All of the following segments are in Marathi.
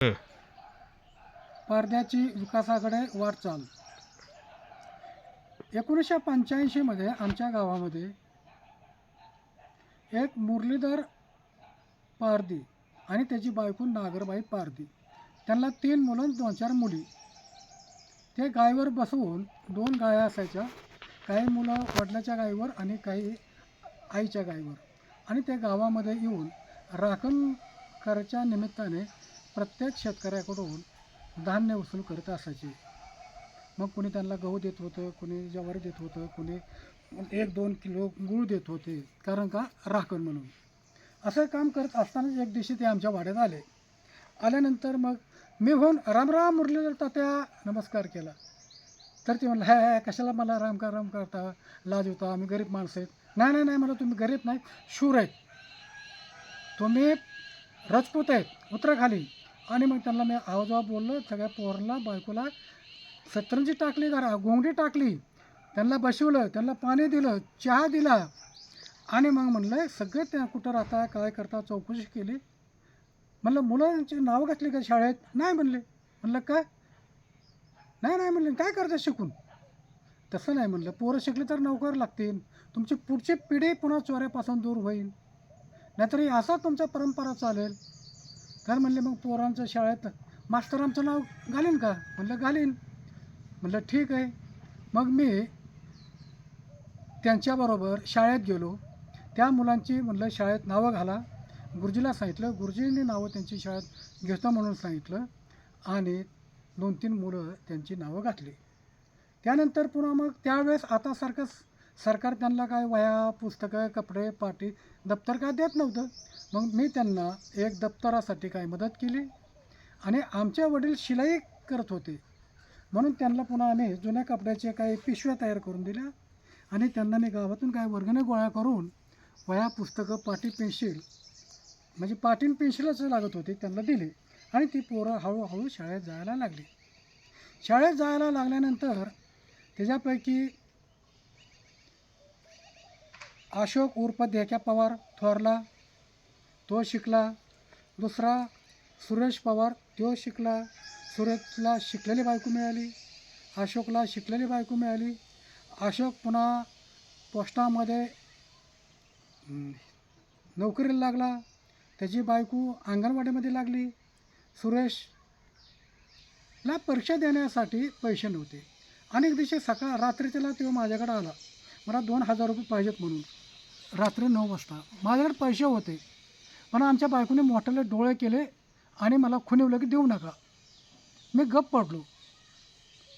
हं. विकासाकडे वाटचाल एकोणीसशे पंच्याऐंशीमध्ये आमच्या गावामध्ये एक मुरलीधर पारदी आणि त्याची बायको नागरबाई पारदी त्यांना तीन मुलं दोन चार मुली. ते गायीवर बसवून दोन गाया असायच्या. काही मुलं वडिलाच्या गायीवर आणि काही आईच्या गायीवर. आणि ते गावामध्ये येऊन राखण करायच्या निमित्ताने प्रत्येक शेतकऱ्याकडून धान्य वसूल करत असायचे. मग कोणी त्यांना गहू देत होतं कोणी ज्वारी देत होतं कोणी एक दोन किलो गूळ देत होते कारण का? राखण म्हणून. असं काम करत असतानाच एक दिवशी ते आमच्या वाड्यात आले. आल्यानंतर मग मी होऊन रामराम मुरलीधर तात्या नमस्कार केला. तर ते म्हणलं हॅ हॅ कशाला मला राम का राम करता? लाज होता आम्ही गरीब माणसं आहेत. नाही नाही नाही मला तुम्ही गरीब नाही शूर आहेत. तुम्ही राजपूत आहेत उतरा खाली. आणि मग त्यांना मी आवाजावर बोललो सगळ्या पोरला बायकोला सतरंजी टाकली जरा गोंगडी टाकली. त्यांना बसवलं त्यांना पाणी दिलं चहा दिला. आणि मग म्हणलं सगळे त्या कुठं राहता काय करता चौकशी केली? म्हणलं मुलांची नावं घातली का शाळेत? नाही म्हणले. म्हणलं का? नाही नाही म्हणले. काय करता शिकून? तसं नाही म्हणलं. पोरं शिकली तर नोकर लागतील. तुमची पुढची पिढी पुन्हा चोऱ्यापासून दूर होईल. नाहीतर असा तुमचा परंपरा चालेल. तर म्हणले मग पोरांचं शाळेत मास्तर आमचं नाव घालीन का? म्हणलं घालीन. म्हणलं ठीक आहे. मग मी त्यांच्याबरोबर शाळेत गेलो. त्या मुलांची म्हणलं शाळेत नावं घाला. गुरुजीला सांगितलं गुरुजींनी नावं त्यांची शाळेत घेतो म्हणून सांगितलं. आणि दोन तीन मुलं त्यांची नावं घातली. त्यानंतर पुन्हा मग त्यावेळेस आतासारखंच सरकार त्यांना काय वया पुस्तकं कपडे पाटी दप्तर काय देत नव्हतं. मग मी त्यांना एक दप्तरासाठी काय मदत केली आणि आमचे वडील शिलाई करत होते. म्हणून त्यांना पुन्हा आम्ही जुन्या कपड्याचे काही पिशव्या तयार करून दिल्या आणि त्यांना मी गावातून काय वर्गणे गोळा करून वया पुस्तकं पाटी पेन्सिल म्हणजे पाटीन पेन्सिलच लागत होती त्यांना दिली आणि ती पोरं हळूहळू शाळेत जायला लागली. शाळेत जायला लागल्यानंतर त्याच्यापैकी अशोक उर्फ देख्या पवार थोरला तो शिकला. दुसरा सुरेश पवार तो शिकला. सुरेशला शिकलेली बायको मिळाली. अशोकला शिकलेली बायको मिळाली. अशोक पुन्हा पोस्टामध्ये नोकरीला लागला. त्याची बायको अंगणवाडीमध्ये लागली. सुरेशला परीक्षा देण्यासाठी पैसे नव्हते. अनेक दिवशी सकाळ रात्री त्याला तो माझ्याकडे आला. मला दोन हजार रुपये पाहिजेत म्हणून. रात्री नऊ वाजता. माझ्याकडे पैसे होते. पण आमच्या बायकोने मोठ्याले डोळे केले आणि मला खुनिवलं की देऊ नका. मी गप्प पडलो.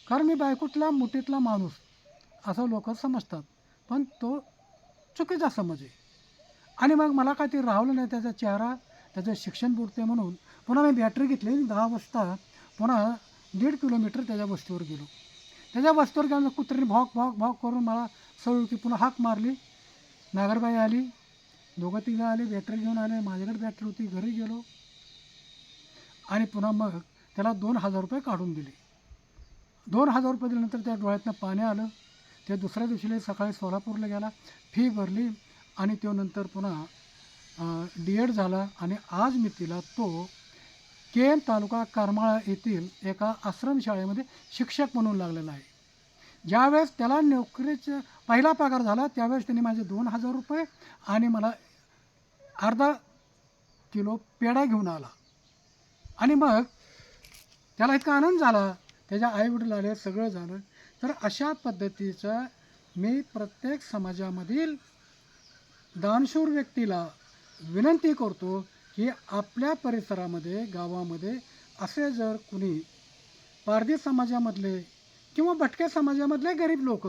कारण मी बायकोतला मुठीतला माणूस असं लोक समजतात. पण तो चुकीचा समज आहे. आणि मग मला काय ते राहलं नाही त्याचा चेहरा त्याचं शिक्षण बुडते म्हणून. पुन्हा मी बॅटरी घेतली दहा वाजता पुन्हा दीड किलोमीटर त्याच्या वस्तीवर गेलो. त्याच्या वस्तीवर गेल्यानंतर कुत्र्याने भॉक भॉक भॉक करून मला सळू की पुन्हा हाक मारली. नागरबाई आली. दोघं तिघं आले बॅटरी घेऊन आले. माझ्याकडे बॅटरी होती घरी गेलो. आणि पुन्हा मग त्याला दोन हजार रुपये काढून दिले. दोन हजार रुपये दिल्यानंतर त्या डोळ्यातनं पाणी आलं. ते दुसऱ्या दिवशीला सकाळी सोलापूरला गेला. फी भरली आणि तो नंतर पुन्हा डी एड झाला. आणि आज मी तिला तो केम तालुका करमाळा येथील एका आश्रमशाळेमध्ये शिक्षक म्हणून लागलेला आहे. ज्यावेळेस त्याला नोकरीचा पहिला पगार झाला त्यावेळेस त्यांनी माझे दोन हजार रुपये आणि मला अर्धा किलो पेढा घेऊन आला. आणि मग त्याला इतका आनंद झाला त्याच्या आईवडील आले सगळं झालं. तर अशा पद्धतीचं मी प्रत्येक समाजामधील दानशूर व्यक्तीला विनंती करतो की आपल्या परिसरामध्ये गावामध्ये असे जर कुणी पारधी समाजामधले किंवा भटक्या समाजामधले गरीब लोक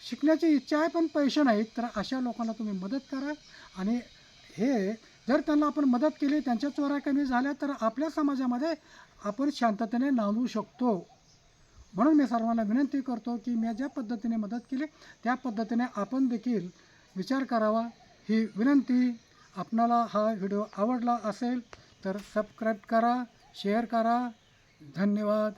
शिकण्याची इच्छा आहे पण पैसे नाहीत तर अशा लोकांना तुम्ही मदत करा. आणि हे जर त्यांना आपण मदत केली त्यांच्या चोऱ्या कमी झाल्या तर आपल्या समाजामध्ये आपण शांततेने नांदू शकतो. म्हणून मी सर्वांना विनंती करतो की मी ज्या पद्धतीने मदत केली त्या पद्धतीने आपण देखील विचार करावा. ही विनंती आपणाला हा व्हिडिओ आवडला असेल तर सबस्क्राईब करा शेअर करा. धन्यवाद.